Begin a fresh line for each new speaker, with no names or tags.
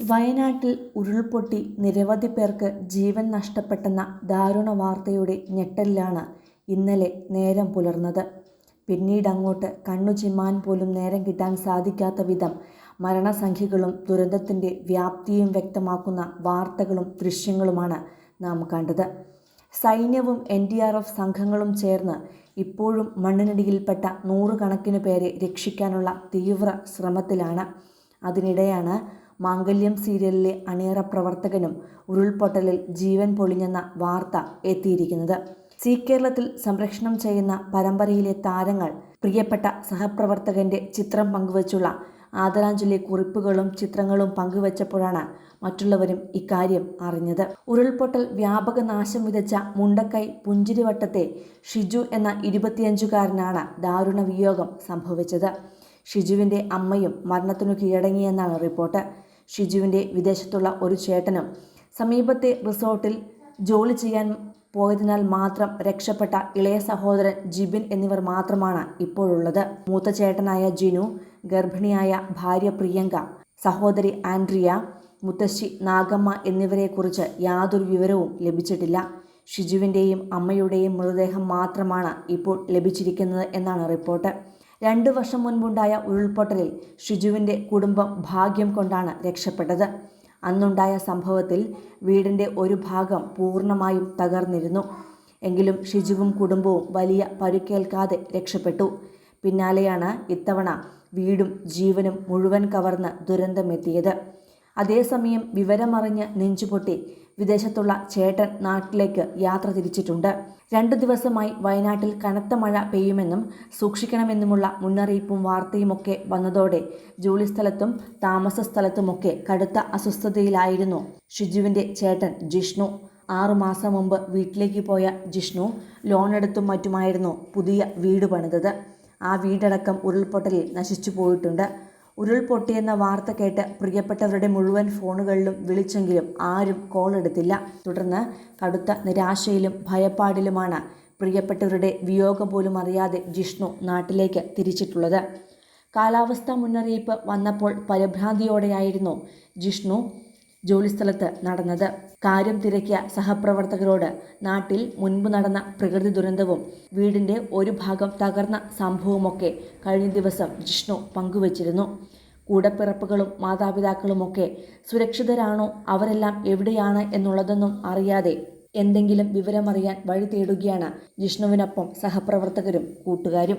വയനാട്ടിൽ ഉരുൾപൊട്ടി നിരവധി പേർക്ക് ജീവൻ നഷ്ടപ്പെട്ടെന്ന ദാരുണ വാർത്തയുടെ ഞെട്ടലിലാണ് ഇന്നലെ നേരം പുലർന്നത്. പിന്നീടങ്ങോട്ട് കണ്ണു ചിമ്മാൻ പോലും നേരം കിട്ടാൻ സാധിക്കാത്ത വിധം മരണസംഖ്യകളും ദുരന്തത്തിന്റെ വ്യാപ്തിയും വ്യക്തമാക്കുന്ന വാർത്തകളും ദൃശ്യങ്ങളുമാണ് നാം കണ്ടത്. സൈന്യവും എൻ ഡി ആർ എഫ് സംഘങ്ങളും ചേർന്ന് ഇപ്പോഴും മണ്ണിനടിയിൽപ്പെട്ട നൂറുകണക്കിന് പേരെ രക്ഷിക്കാനുള്ള തീവ്ര ശ്രമത്തിലാണ്. അതിനിടെയാണ് മാംഗല്യം സീരിയലിലെ അണിയറ പ്രവർത്തകനും ഉരുൾപൊട്ടലിൽ ജീവൻ പൊളിഞ്ഞെന്ന വാർത്ത എത്തിയിരിക്കുന്നത്. സി കേരളത്തിൽ സംരക്ഷണം ചെയ്യുന്ന പരമ്പരയിലെ താരങ്ങൾ പ്രിയപ്പെട്ട സഹപ്രവർത്തകന്റെ ചിത്രം പങ്കുവച്ചുള്ള ആദരാഞ്ജലി കുറിപ്പുകളും ചിത്രങ്ങളും പങ്കുവച്ചപ്പോഴാണ് മറ്റുള്ളവരും ഇക്കാര്യം അറിഞ്ഞത്. ഉരുൾപൊട്ടൽ വ്യാപക നാശം വിതച്ച മുണ്ടക്കൈ പുഞ്ചിരിവട്ടത്തെ ഷിജു എന്ന ഇരുപത്തിയഞ്ചുകാരനാണ് ദാരുണ വിയോഗം സംഭവിച്ചത്. ഷിജുവിന്റെ അമ്മയും മരണത്തിനു കീഴടങ്ങിയെന്നാണ് റിപ്പോർട്ട്. ഷിജുവിന്റെ വിദേശത്തുള്ള ഒരു ചേട്ടനും സമീപത്തെ റിസോർട്ടിൽ ജോലി ചെയ്യാൻ പോയതിനാൽ മാത്രം രക്ഷപ്പെട്ട ഇളയ സഹോദരൻ ജിബിൻ എന്നിവർ മാത്രമാണ് ഇപ്പോഴുള്ളത്. മൂത്ത ചേട്ടനായ ജിനു ഗർഭിണിയായ ഭാര്യ പ്രിയങ്ക സഹോദരി ആൻഡ്രിയ മുത്തശ്ശി നാഗമ്മ എന്നിവരെക്കുറിച്ച് യാതൊരു വിവരവും ലഭിച്ചിട്ടില്ല. ഷിജുവിന്റെയും അമ്മയുടെയും മൃതദേഹം മാത്രമാണ് ഇപ്പോൾ ലഭിച്ചിരിക്കുന്നത് എന്നാണ് റിപ്പോർട്ട്. രണ്ടു വർഷം മുൻപുണ്ടായ ഉരുൾപൊട്ടലിൽ ഷിജുവിന്റെ കുടുംബം ഭാഗ്യം കൊണ്ടാണ് രക്ഷപ്പെട്ടത്. അന്നുണ്ടായ സംഭവത്തിൽ വീടിന്റെ ഒരു ഭാഗം പൂർണമായും തകർന്നിരുന്നു. എങ്കിലും ഷിജുവും കുടുംബവും വലിയ പരുക്കേൽക്കാതെ രക്ഷപ്പെട്ടു. പിന്നാലെയാണ് ഇത്തവണ വീടും ജീവനും മുഴുവൻ കവർന്ന് ദുരന്തമെത്തിയത്. അതേസമയം വിവരമറിഞ്ഞ് നെഞ്ചുപൊട്ടി വിദേശത്തുള്ള ചേട്ടൻ നാട്ടിലേക്ക് യാത്ര തിരിച്ചിട്ടുണ്ട്. രണ്ടു ദിവസമായി വയനാട്ടിൽ കനത്ത മഴ പെയ്യുമെന്നും സൂക്ഷിക്കണമെന്നുമുള്ള മുന്നറിയിപ്പും വാർത്തയുമൊക്കെ വന്നതോടെ ജോലിസ്ഥലത്തും താമസ സ്ഥലത്തുമൊക്കെ കടുത്ത അസ്വസ്ഥതയിലായിരുന്നു ഷിജുവിന്റെ ചേട്ടൻ ജിഷ്ണു. ആറുമാസം മുമ്പ് വീട്ടിലേക്ക് പോയ ജിഷ്ണു ലോണെടുത്തും മറ്റുമായിരുന്നു പുതിയ വീട് പണിതത്. ആ വീടടക്കം ഉരുൾപൊട്ടലിൽ നശിച്ചു പോയിട്ടുണ്ട്. ഉരുൾപൊട്ടിയെന്ന വാർത്ത കേട്ട് പ്രിയപ്പെട്ടവരുടെ മുഴുവൻ ഫോണുകളിലും വിളിച്ചെങ്കിലും ആരും കോൾ എടുത്തില്ല. തുടർന്ന് കടുത്ത നിരാശയിലും ഭയപ്പാടിലുമാണ് പ്രിയപ്പെട്ടവരുടെ വിയോഗം പോലും അറിയാതെ ജിഷ്ണു നാട്ടിലേക്ക് തിരിച്ചിട്ടുള്ളത്. കാലാവസ്ഥാ മുന്നറിയിപ്പ് വന്നപ്പോൾ പരിഭ്രാന്തിയോടെയായിരുന്നു ജിഷ്ണു ജോലിസ്ഥലത്ത് നടന്നത്. കാര്യം തിരക്കിയ സഹപ്രവർത്തകരോട് നാട്ടിൽ മുൻപ് നടന്ന പ്രകൃതി ദുരന്തവും വീടിന്റെ ഒരു ഭാഗം തകർന്ന സംഭവമൊക്കെ കഴിഞ്ഞ ദിവസം ജിഷ്ണു പങ്കുവച്ചിരുന്നു. കൂടപ്പിറപ്പുകളും മാതാപിതാക്കളുമൊക്കെ സുരക്ഷിതരാണോ? അവരെല്ലാം എവിടെയാണ് എന്നുള്ളതൊന്നും അറിയാതെ എന്തെങ്കിലും വിവരമറിയാൻ വഴി തേടുകയാണ് ജിഷ്ണുവിനൊപ്പം സഹപ്രവർത്തകരും കൂട്ടുകാരും.